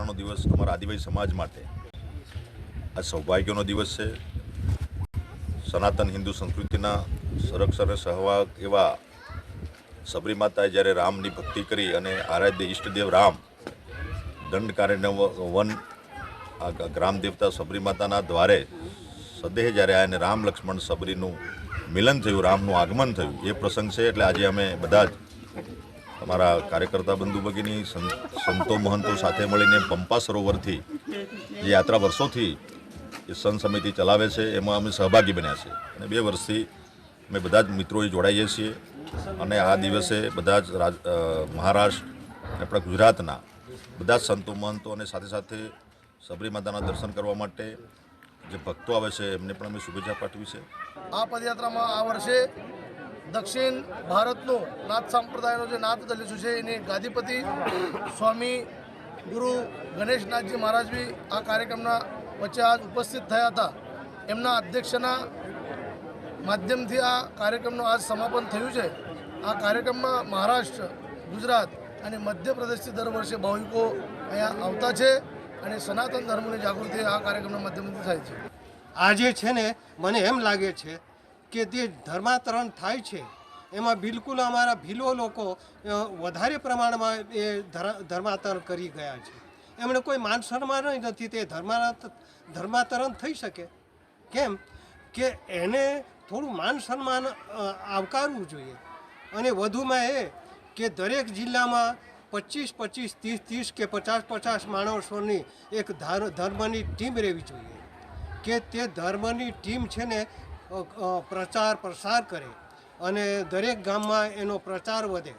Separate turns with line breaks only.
નવરાત્રનો દિવસ અમારા આદિવાસી સમાજ માટે. આ સૌભાગ્યનો દિવસ છે. સનાતન હિન્દુ સંસ્કૃતિના સંરક્ષણ અને સહવાગ એવા સબરી માતાએ જ્યારે રામની ભક્તિ કરી અને આરાધ્ય ઈષ્ટદેવ રામ દંડકારણ્ય વન આ ગ્રામ દેવતા સબરી માતાના દ્વારે સદેહ જ્યારે આને રામ લક્ષ્મણ સબરીનું મિલન થયું, રામનું આગમન થયું, એ પ્રસંગ છે. એટલે આજે અમે બધા જ અમારા કાર્યકર્તા બંધુ ભગીની સંતો મહંતો સાથે મળીને પંપા સરોવરથી જે યાત્રા વર્ષોથી એ સંત સમિતિ ચલાવે છે, એમાં અમે સહભાગી બન્યા છે અને બે વર્ષથી અમે બધા જ મિત્રોએ જોડાઈએ છીએ. અને આ દિવસે બધા જ મહારાષ્ટ્ર આપણા ગુજરાતના બધા જ સંતો મહંતો અને સાથે સાથે સબરી માતાના દર્શન કરવા માટે જે ભક્તો આવે છે, એમને પણ અમે શુભેચ્છા પાઠવી છે.
આ પદયાત્રામાં આ વર્ષે દક્ષિણ ભારતનું નાથ સંપ્રદાયનો જે નાથ દલિત છે, એની ગાદીપતિ સ્વામી ગુરુ ગણેશનાથજી મહારાજ બી આ કાર્યક્રમના વચ્ચે આજ ઉપસ્થિત થયા હતા. એમના અધ્યક્ષના માધ્યમથી આ કાર્યક્રમનું આજ સમાપન થયું છે. આ કાર્યક્રમમાં મહારાષ્ટ્ર, ગુજરાત અને મધ્યપ્રદેશથી દર વર્ષે ભાવિકો અહીંયા આવતા છે અને સનાતન ધર્મની જાગૃતિ આ કાર્યક્રમના માધ્યમથી થાય છે.
આજે છે ને, મને એમ લાગે છે કે તે ધર્માંતરણ થાય છે, એમાં બિલકુલ અમારા ભીલો લોકો વધારે પ્રમાણમાં એ ધર્માંતરણ કરી ગયા છે. એમણે કોઈ માન સન્માન નથી, તે ધર્માંત, ધર્માંતરણ થઈ શકે. કેમ? કે એને થોડું માન સન્માન આવકારવું જોઈએ. અને વધુમાં એ કે દરેક જિલ્લામાં પચીસ પચીસ, ત્રીસ ત્રીસ કે પચાસ પચાસ માણસોની એક ધાર- ધર્મની ટીમ રહેવી જોઈએ. કે તે ધર્મની ટીમ છે ને પ્રચાર પ્રસાર કરે અને દરેક ગામમાં એનો પ્રચાર વધે.